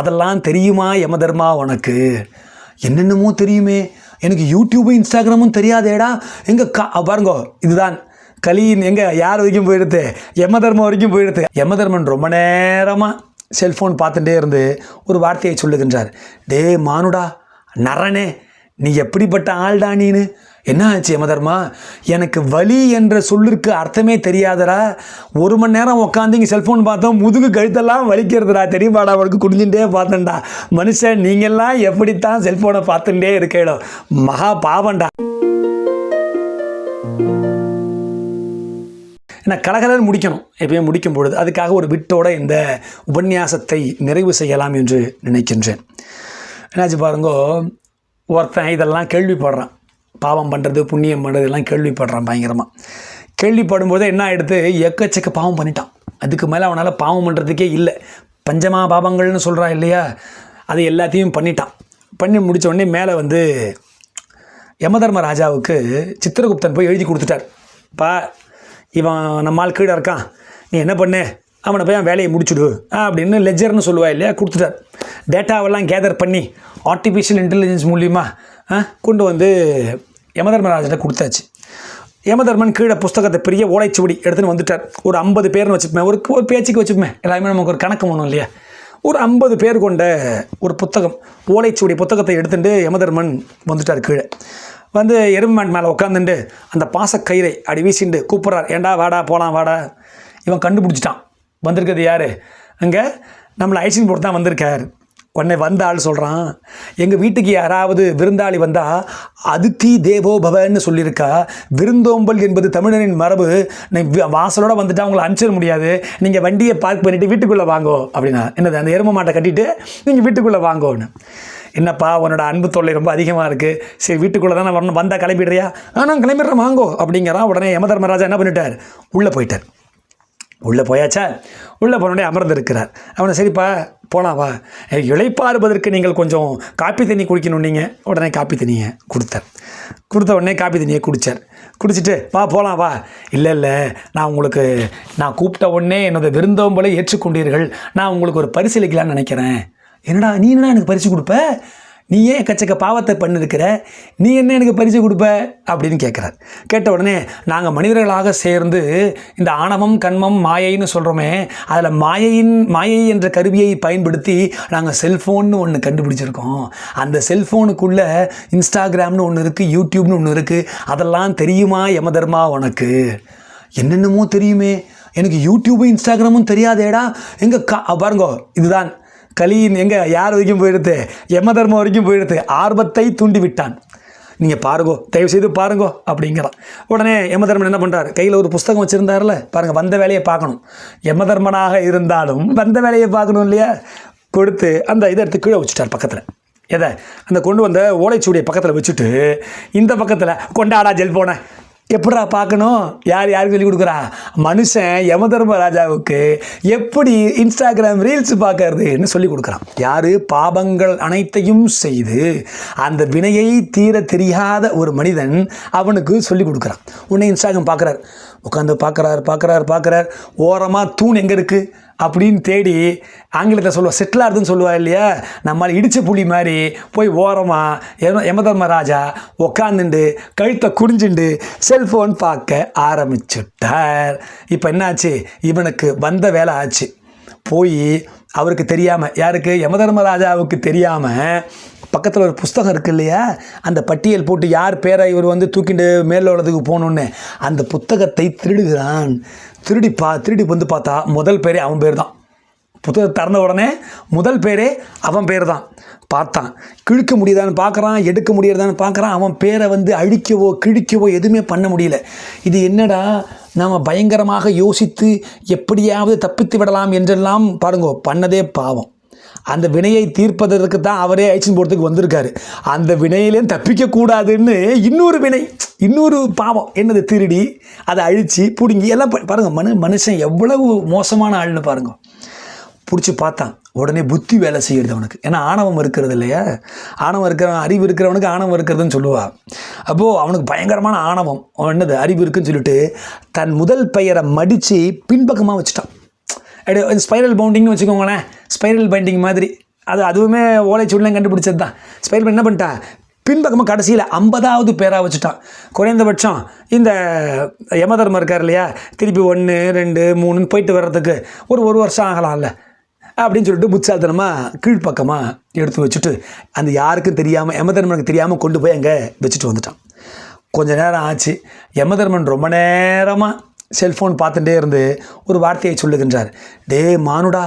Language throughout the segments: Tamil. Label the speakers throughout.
Speaker 1: அதெல்லாம் தெரியுமா யமதர்மா உனக்கு? என்னென்னமோ தெரியுமே. எனக்கு யூடியூபும் இன்ஸ்டாகிராமும் தெரியாதேடா. எங்கே கா பாருங்க இதுதான். கலியின் எங்கே யார் வரைக்கும் போயிடுது யமதர்மம் வரைக்கும் போயிடுது யமதர்மன் ரொம்ப நேரமாக செல்ஃபோன் பார்த்துட்டே இருந்து ஒரு வார்த்தையை சொல்லுகின்றார். டே மானுடா நரனே நீ எப்படிப்பட்ட ஆள்டா நீனு? என்ன ஆச்சு யமதர்மா? எனக்கு வலி என்ற சொல்லிற்கு அர்த்தமே தெரியாதடா. ஒரு மணி நேரம் உட்காந்து இங்கே செல்ஃபோன் பார்த்தோம் முதுகு கழுத்தெல்லாம் வலிக்கிறதுடா. தெரியுமாடா அவளுக்கு? குடிஞ்சுட்டே பார்த்தேன்டா. மனுஷன் நீங்கள்லாம் எப்படித்தான் செல்ஃபோனை பார்த்துட்டே இருக்கேடோ மகா பாவம்டா. ஏன்னா கலகலன்னு முடிக்கணும். எப்பயும் முடிக்கும் பொழுது. அதுக்காக ஒரு விட்டோட இந்த உபன்யாசத்தை நிறைவு செய்யலாம் என்று நினைக்கின்றேன். என்னாச்சு பாருங்கோ ஒருத்தன் இதெல்லாம் கேள்விப்படுறான். பாவம் பண்ணுறது புண்ணியம் பண்ணுறது எல்லாம் கேள்விப்படுறான் பயங்கரமாக கேள்விப்படும்போது என்ன ஆகிடுது எக்கச்சக்க பாவம் பண்ணிட்டான். அதுக்கு மேலே அவனால் பாவம் பண்ணுறதுக்கே இல்லை. பஞ்சமா பாவங்கள்னு சொல்கிறான் இல்லையா? அது எல்லாத்தையும் பண்ணிட்டான். பண்ணி முடித்த உடனே மேலே வந்து யமதர்ம ராஜாவுக்கு சித்திரகுப்தன் போய் எழுதி கொடுத்துட்டார். பா இவன் நம்மால் கீழே இருக்கான். நீ என்ன பண்ணு? அவனை போய் அவன் வேலையை முடிச்சுடு அப்படின்னு லெஜர்னு சொல்லுவா இல்லையா? கொடுத்துட்டார். டேட்டாவெல்லாம் கேதர் பண்ணி ஆர்டிஃபிஷியல் இன்டெலிஜென்ஸ் மூலியமாக கொண்டு வந்து யமதர்மராஜனை கொடுத்தாச்சு. யமதர்மன் கீழே புஸ்தகத்தை பெரிய ஓலைச்சுவடி எடுத்துன்னு வந்துட்டார். ஒரு ஐம்பது பேர்னு வச்சுப்பேன் ஒரு ஒரு பேச்சுக்கு வச்சுப்பேன் எல்லாமே நமக்கு ஒரு கணக்கு ஒன்றும் இல்லையா? ஒரு ஐம்பது பேர் கொண்ட ஒரு புத்தகம் ஓலைச்சுவடி புத்தகத்தை எடுத்துட்டு யமதர்மன் வந்துட்டார் கீழே. வந்து எருமான் மேலே உட்காந்துட்டு அந்த பாசக்கயிறை அடி வீசிண்டு கூப்பிட்றார். ஏண்டா வாடா போகலாம் வாடா. இவன் கண்டுபிடிச்சிட்டான். வந்திருக்கிறது யார்? அங்கே நம்மளை ஐசின் போட்டு தான் வந்திருக்கார். உடனே வந்த ஆள் சொல்கிறான் எங்கள் வீட்டுக்கு யாராவது விருந்தாளி வந்தால் அதித்தி தேவோ பவன்னு சொல்லியிருக்கா விருந்தோம்பல் என்பது தமிழனின் மரபு வாசலோடு வந்துட்டு அவங்கள அனுப்பிச்சிட முடியாது நீங்கள் வண்டியை பார்க் பண்ணிவிட்டு வீட்டுக்குள்ளே வாங்கோ அப்படின்னா என்னது அந்த எரும மாட்டை கட்டிட்டு நீங்கள் வீட்டுக்குள்ளே வாங்கோன்னு. என்னப்பா உன்னோட அன்பு தொல்லை ரொம்ப அதிகமாக இருக்குது சரி வீட்டுக்குள்ளே தானே வரணும் வந்தால் கிளம்பிடுறியா? ஆ நான் கிளம்பிடுறேன் வாங்கோ அப்படிங்கிறான் உடனே யமதர்மராஜா என்ன பண்ணிட்டார்? உள்ளே போயிட்டார். உள்ளே போயாச்சா? உள்ளே போனோடனே அமர்ந்திருக்கிறார் அவனை சரிப்பா போலாம் வா. எனக்கு நீங்கள் கொஞ்சம் காப்பி தண்ணி குடிக்கணும் நீங்கள் உடனே காப்பி தண்ணியை கொடுத்தார். கொடுத்த உடனே காப்பி தண்ணியை குடித்தார் குடிச்சிட்டு வா போகலாம் வா. இல்லை இல்லை நான் உங்களுக்கு நான் கூப்பிட்ட உடனே என்னோட விருந்தோம்பலை ஏற்றுக்கொண்டீர்கள். நான் உங்களுக்கு ஒரு பரிசீலிக்கலாம்னு நினைக்கிறேன். என்னடா நீ என்னடா எனக்கு பரிசு கொடுப்ப? நீ ஏன் எக்கச்சக்க பாவத்தை பண்ணிருக்கிற? நீ என்ன எனக்கு பரிசு கொடுப்ப? அப்படின்னு கேட்குறார் கேட்ட உடனே நாங்கள் மனிதர்களாக சேர்ந்து இந்த ஆணவம் கண்மம் மாயைன்னு சொல்கிறோமே அதில் மாயையின் மாயை என்ற கருவியை பயன்படுத்தி நாங்கள் செல்ஃபோன்னு ஒன்று கண்டுபிடிச்சிருக்கோம். அந்த செல்ஃபோனுக்குள்ளே இன்ஸ்டாகிராம்னு ஒன்று இருக்குது யூடியூப்னு ஒன்று இருக்குது அதெல்லாம் தெரியுமா யமதர்மா உனக்கு? என்னென்னமோ தெரியுமே. எனக்கு யூடியூபும் இன்ஸ்டாகிராமும் தெரியாதேடா. எங்கள் கா பாருங்கோ இதுதான். கலியின் எங்கே யார் வரைக்கும் போயிடுது யமதர்மம் வரைக்கும் போயிடுது ஆர்வத்தை தூண்டி விட்டான் நீங்கள் பாருங்கோ தயவு செய்து பாருங்கோ அப்படிங்கிறான். உடனே யமதர்மன் என்ன பண்ணுறாரு கையில் ஒரு புஸ்தகம் வச்சுருந்தாருல? பாருங்கள் வந்த வேலையை பார்க்கணும். யமதர்மனாக இருந்தாலும் வந்த வேலையை பார்க்கணும் இல்லையா? கொடுத்து அந்த இதை எடுத்து கீழே வச்சுட்டார் பக்கத்தில். எதை? அந்த கொண்டு வந்த ஓலைச்சுவடியை பக்கத்தில் வச்சுட்டு இந்த பக்கத்தில் கொண்டாடா ஜெல் போனேன் எப்படா பார்க்கணும்? யார் யாருக்கு சொல்லி கொடுக்குறா? மனுஷன் யம ராஜாவுக்கு எப்படி இன்ஸ்டாகிராம் ரீல்ஸ் பார்க்கறதுன்னு சொல்லி கொடுக்குறான். யார்? பாபங்கள் அனைத்தையும் செய்து அந்த வினையை தீர தெரியாத ஒரு மனிதன் அவனுக்கு சொல்லி கொடுக்குறான். உன்னை இன்ஸ்டாகிராம் பார்க்குறார். உட்காந்து பார்க்குறாரு பார்க்குறாரு பார்க்குறார். ஓரமாக தூண் எங்கே இருக்குது அப்படின்னு தேடி ஆங்கிலத்தை சொல்லுவாள் செட்டிலார்துன்னு சொல்லுவா இல்லையா? நம்மளால் இடித்த புலி மாதிரி போய் ஓரமாக யமதர்ம ராஜா உக்காந்துண்டு கழுத்தை குறிஞ்சுண்டு செல்ஃபோன் பார்க்க ஆரம்பிச்சுட்டார். இப்போ என்னாச்சு? இவனுக்கு வந்த வேலை ஆச்சு. போய் அவருக்கு தெரியாமல் யாருக்கு? யமதர்மராஜாவுக்கு தெரியாமல் பக்கத்தில் ஒரு புஸ்தகம் இருக்கு இல்லையா? அந்த பட்டியல் போட்டு யார் பேரை இவர் வந்து தூக்கிட்டு உள்ளதுக்கு போகணுன்னு அந்த புத்தகத்தை திருடுகிறான். திருடி பா திருடி வந்து பார்த்தா முதல் பேரே அவன் பேர் தான் புத்தகத்தை திறந்த உடனே முதல் பேரே அவன் பேர் தான் பார்த்தான். கிழிக்க முடியுதான்னு பார்க்குறான் எடுக்க முடியறதான்னு பார்க்குறான் அவன் பேரை வந்து அழிக்கவோ கிழிக்கவோ எதுவுமே பண்ண முடியல. இது என்னடா? நாம் பயங்கரமாக யோசித்து எப்படியாவது தப்பித்து விடலாம் என்றெல்லாம் பாருங்கோ பண்ணதே பாவம். அந்த வினையை தீர்ப்பதற்கு தான் அவரே ஐச்சின் போகிறதுக்கு வந்திருக்காரு. அந்த வினையிலேயும் தப்பிக்க கூடாதுன்னு இன்னொரு வினை இன்னொரு பாவம். என்னது திருடி அதை அழித்து பிடுங்கி எல்லாம் ப- மனு மனுஷன் எவ்வளவு மோசமான ஆள்னு பாருங்க. பிடிச்சி பார்த்தான். உடனே புத்தி வேலை செய்யுது அவனுக்கு. ஏன்னா ஆணவம் இருக்கிறது இல்லையா? ஆணவம் இருக்கிறவன் அறிவு இருக்கிறவனுக்கு ஆணவம் இருக்கிறதுன்னு சொல்லுவாள் அப்போது அவனுக்கு பயங்கரமான ஆணவம். அவன் என்னது அறிவு இருக்குன்னு சொல்லிட்டு தன் முதல் பெயரை மடித்து பின்பக்கமாக வச்சுட்டான். ஸ்பைரல் பவுண்டிங்னு வச்சுக்கோங்களேன். ஸ்பைரல் பைண்டிங் மாதிரி. அது அதுவுமே ஓலைச்சுவடிலாம் கண்டுபிடிச்சது தான் ஸ்பைரல் என்ன பண்ணிட்டான் பின்பக்கமாக கடைசியில் ஐம்பதாவது பேராக வச்சுட்டான். குறைந்தபட்சம் இந்த யமதர்மம் இருக்கார் இல்லையா? திருப்பி ஒன்று ரெண்டு மூணுன்னு போயிட்டு வர்றதுக்கு ஒரு ஒரு வருஷம் ஆகலாம்ல. அப்படின்னு சொல்லிட்டு புத்தால்தனமாக கீழ்ப்பக்கமாக எடுத்து வச்சுட்டு அந்த யாருக்கும் தெரியாமல் யமதர்மனுக்கு தெரியாமல் கொண்டு போய் அங்கே வச்சுட்டு வந்துட்டான். கொஞ்ச நேரம் ஆச்சு. யமதர்மன் ரொம்ப நேரமாக செல்ஃபோன் பார்த்துட்டே இருந்து ஒரு வார்த்தையை சொல்லுகின்றார். டே மானுடா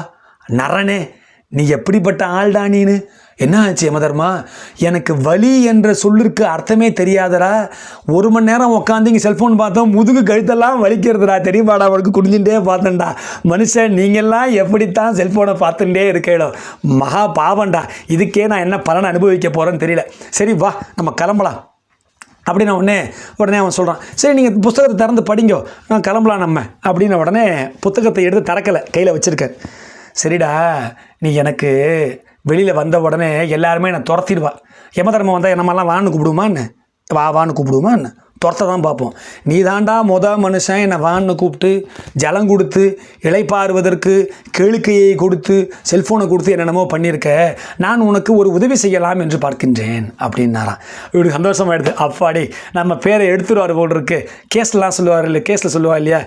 Speaker 1: நரனே நீ எப்படிப்பட்ட ஆள்டா நீனு? என்ன ஆச்சு யமதர்மா? எனக்கு வலி என்ற சொல்லிற்கு அர்த்தமே தெரியாதடா. ஒரு மணி நேரம் உட்காந்து இங்கே செல்ஃபோன் பார்த்தோம் முதுகு கழுத்தெல்லாம் வலிக்கிறதுடா. தெரியுமாடா அவளுக்கு குடிஞ்சுட்டே பார்த்தேன்டா. மனுஷன் நீங்கள்லாம் எப்படித்தான் செல்ஃபோனை பார்த்துட்டே இருக்கேடோ மகா பாவம்டா. இதுக்கே நான் என்ன பலன் அனுபவிக்க போகிறேன்னு தெரியல. சரி வா நம்ம கிளம்பலாம். அப்படின்னு உடனே உடனே அவன் சொல்கிறான் சரி நீங்கள் புஸ்தகத்தை திறந்து படிங்கோ. நான் கிளம்பலாம் நம்ம. அப்படின்னு உடனே புத்தகத்தை எடுத்து திறக்கலை கையில் வச்சுருக்கேன் சரிடா நீ எனக்கு வெளியில் வந்த உடனே எல்லாருமே என்னை துரத்திடுவா. யமதர்மம் வந்தால் என்னமெல்லாம் வான்னு கூப்பிடுமான்னு வா வான்னு கூப்பிடுமான்னு துரத்த தான் பார்ப்போம். நீ தாண்டா மொத மனுஷன் என்னை வான்னு கூப்பிட்டு ஜலம் கொடுத்து இழைப்பாறுவதற்கு கேளிக்கையை கொடுத்து செல்ஃபோனை கொடுத்து என்னென்னமோ பண்ணியிருக்க. நான் உனக்கு ஒரு உதவி செய்யலாம் என்று பார்க்கின்றேன் அப்படின்னாரான் இவருக்கு சந்தோஷமாயிடுது அப்பாடி நம்ம பேரை எடுத்துருவார் போல் இருக்கு கேஸ்லாம் சொல்லுவார் இல்லை கேஸில் சொல்லுவா இல்லையா?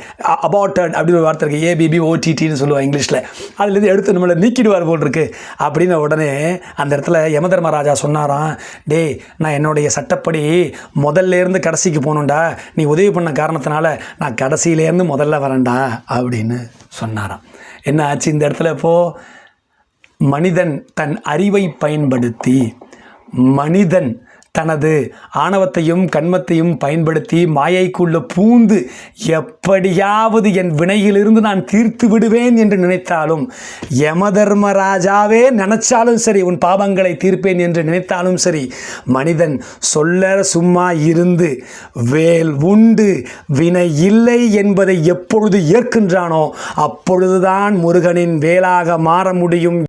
Speaker 1: அபார்டட் அப்படின்னு ஒரு வார்த்தை இருக்குது ஏபிபி ஓடிடின்னு சொல்லுவாள் இங்கிலீஷில். அதுலேருந்து எடுத்து நம்மளை நீக்கிடுவார் போல் இருக்கு அப்படின்னு உடனே அந்த இடத்துல யமதர்மராஜா சொன்னாராம் டேய் நான் என்னுடைய சட்டப்படி முதல்ல இருந்து கடைசிக்கு போகணுண்டா நீ உதவி பண்ண காரணத்தினால நான் கடைசியிலேருந்து முதல்ல வரேன்டா அப்படின்னு சொன்னாராம். என்ன ஆச்சு? இந்த இடத்துல இப்போது மனிதன் தன் அறிவை பயன்படுத்தி மனிதன் தனது ஆணவத்தையும் கண்மத்தையும் பயன்படுத்தி மாயைக்குள்ள பூந்து எப்படியாவது என் வினையிலிருந்து நான் தீர்த்து விடுவேன் என்று நினைத்தாலும் யமதர்மராஜாவே நினைச்சாலும் சரி உன் பாவங்களை தீர்ப்பேன் என்று நினைத்தாலும் சரி மனிதன் சொல்ல சும்மா இருந்து வேல் உண்டு வினை இல்லை என்பதை எப்பொழுது ஏற்கின்றானோ அப்பொழுதுதான் முருகனின் வேலாக மாற முடியும்